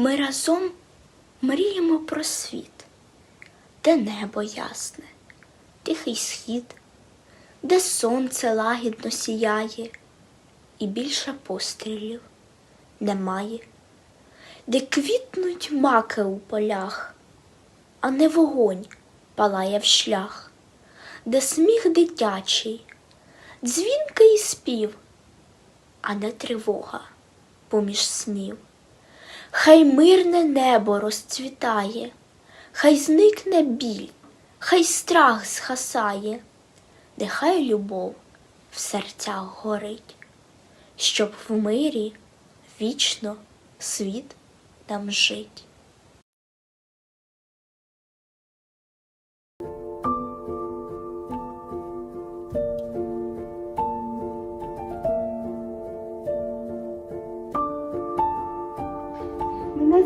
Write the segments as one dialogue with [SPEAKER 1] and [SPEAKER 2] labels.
[SPEAKER 1] Ми разом мріємо про світ, де небо ясне, тихий схід, де сонце лагідно сіяє, і більше пострілів немає, де квітнуть маки у полях, а не вогонь палає в шлях, де сміх дитячий, дзвінкий спів, а не тривога поміж снів. Хай мирне небо розцвітає, хай зникне біль, хай страх згасає, нехай любов в серцях горить, щоб в мирі вічно світ нам жить.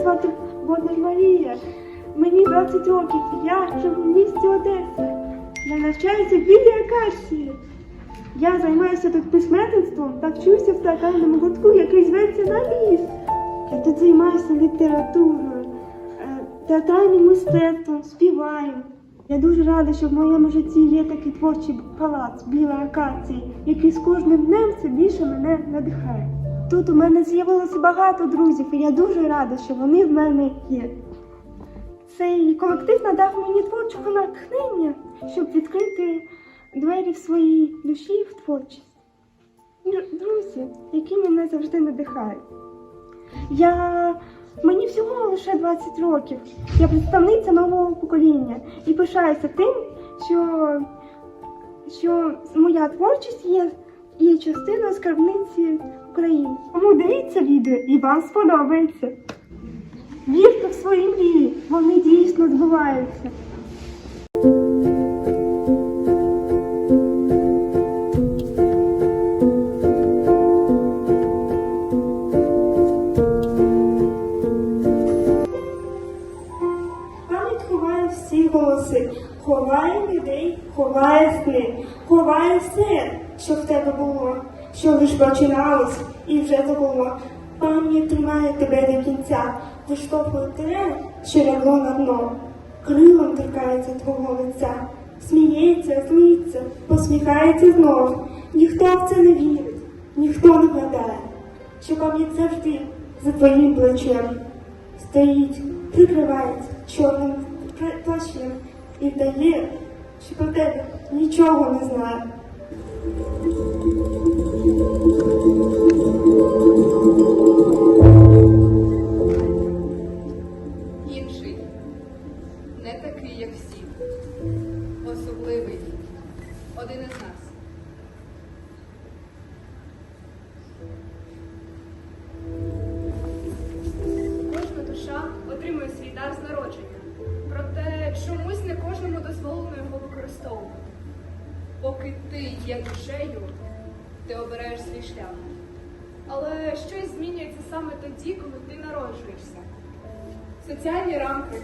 [SPEAKER 2] Звати Бондар Марія. Мені 20 років. Я живу в місті Одеса. Я навчаюся в білій акації. Я займаюся тут письменництвом та вчуся в театральному гуртку, який зветься «Навіс». Я тут займаюся літературою, е, театральним мистецтвом, співаю. Я дуже рада, що в моєму житті є такий творчий палац біла акації, який з кожним днем все більше мене надихає. Тут у мене з'явилося багато друзів, і я дуже рада, що вони в мене є. Цей колектив надав мені творчого натхнення, щоб відкрити двері в своїй душі в творчість. Друзі, які мене завжди надихають. Я мені всього лише 20 років. Я представниця нового покоління і пишаюся тим, що, що моя творчість є, є частиною скарбниці України. Тому дивіться відео і вам сподобається. Вірте в свої мрії, вони дійсно збуваються. Ховає людей, ховає сни, ховає все, що в тебе було, що лиш починалось і вже забуло. Пам'ять тримає тебе до кінця, виштовхує те, що лягло на дно. Крилом торкається твого лиця, сміється, злиться, посміхається знов. Ніхто в це не вірить, ніхто не гадає, що пам'ять завжди за твоїм плечем стоїть, прикривається чорним плащем і вдає, що про тебе нічого не знає.
[SPEAKER 3] Інший, не такий, як всі, особливий, один із нас. Кожна душа отримує свій дар народження, проте чомусь не кожному дозволено його використовувати. Поки ти є душею, ти обираєш свій шлях. Але щось змінюється саме тоді, коли ти народжуєшся соціальні рамки,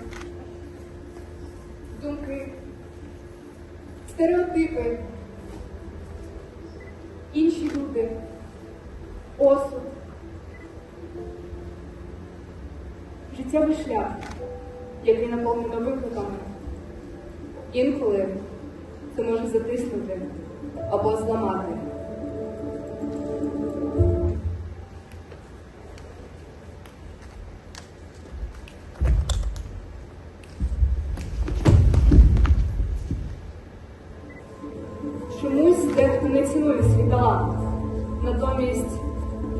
[SPEAKER 3] думки, стереотипи, інші люди, осуд, життєвий шлях, який наповнено викликами. Інколи це може затиснути або зламати. Чомусь дехто не цінує свій талант, натомість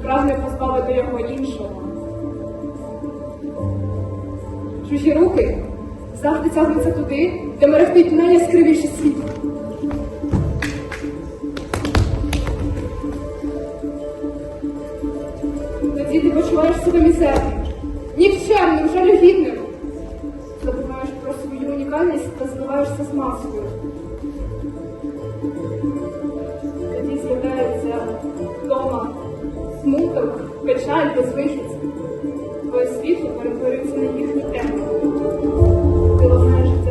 [SPEAKER 3] прагне позбавити його іншого. Чужі руки завжди тягнуться туди, де мерехтить найяскравіше світло. Почуваєш себе мізерним, нікчемним, жалюгідним. Забуваєш про свою унікальність та зливаєшся з маскою. Тоді з'являється вдома смуток, печаль, безвихідь. Твоє світло перетворюється на їхні теми. Ти ламаєш життя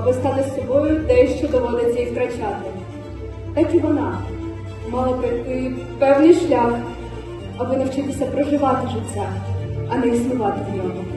[SPEAKER 3] аби стати собою, те, що доводиться і втрачати. Так і вона мала пройти певний шлях, аби навчитися проживати життя, а не існувати в ньому.